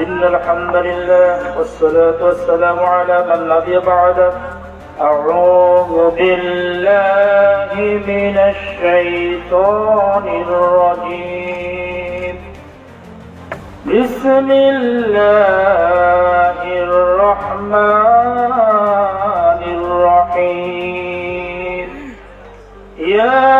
إن الحمد لله والصلاة والسلام على من نبي بعد. أعوذ بالله من الشيطان الرجيم. بسم الله الرحمن الرحيم. يا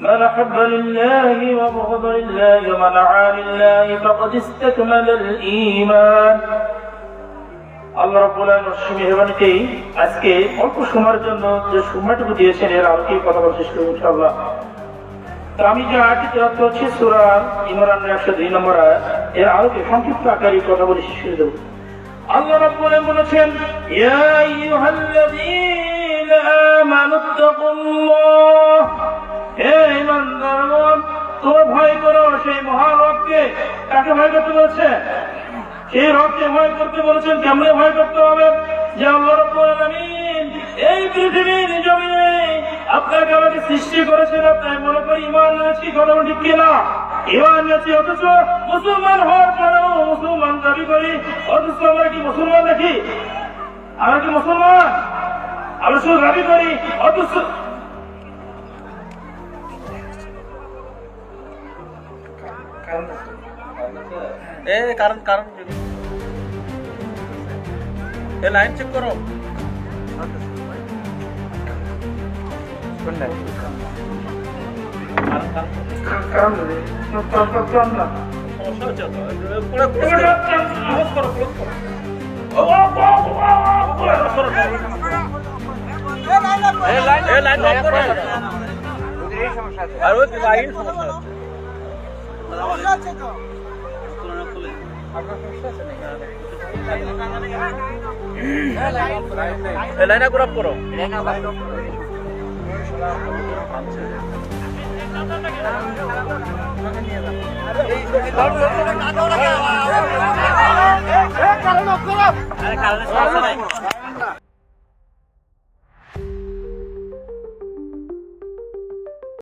من أحب لله وبغض لله ومن عان لله فقد استكمل الإيمان আল্লাহ রাব্বুল আলামিন মেহরবানিতেই আজকে অল্প সময়ের জন্য যে সময়টুকু দিয়েছেন এর আলোকে কথা বলার চেষ্টা করবো ইনশাআল্লাহ তো আমি যে আয়াতটি তেলাওয়াত করছি সূরা ইমরানের 102 নম্বর আয়াত এর আলোকে সংক্ষিপ্ত আকারে কথা বলে শেষ করে দেব আল্লাহ রাব্বুল আলামিন বলেছেন ইয়া আইয়ুহাল্লাযীনা আমানু ভয় করো, সেই মহান রবকে কাকে ভয় করতে বলছে? সেই রবকে ভয় করতে বলেছেন, কেমনে ভয় করতে হবে? যে আল্লাহ রাব্বুল এই পৃথিবীর জমিনে আপনাকে আমাকে সৃষ্টি করেছেন, আপনার মনে করি ইমান এনেছি, কথা ঠিক কিনা? ইমান এনেছি, অথচ মুসলমান হওয়ার পরেও মুসলমান দাবি করি, অথচ আমরা কি মুসলমান নাকি? আমরা কি মুসলমান? আমরা শুধু দাবি করি, অথচ এ কারণ কারণ এ লাইন চেক করো। আর ওই লাইন সমস্যা লাইন অফ করো। কারণ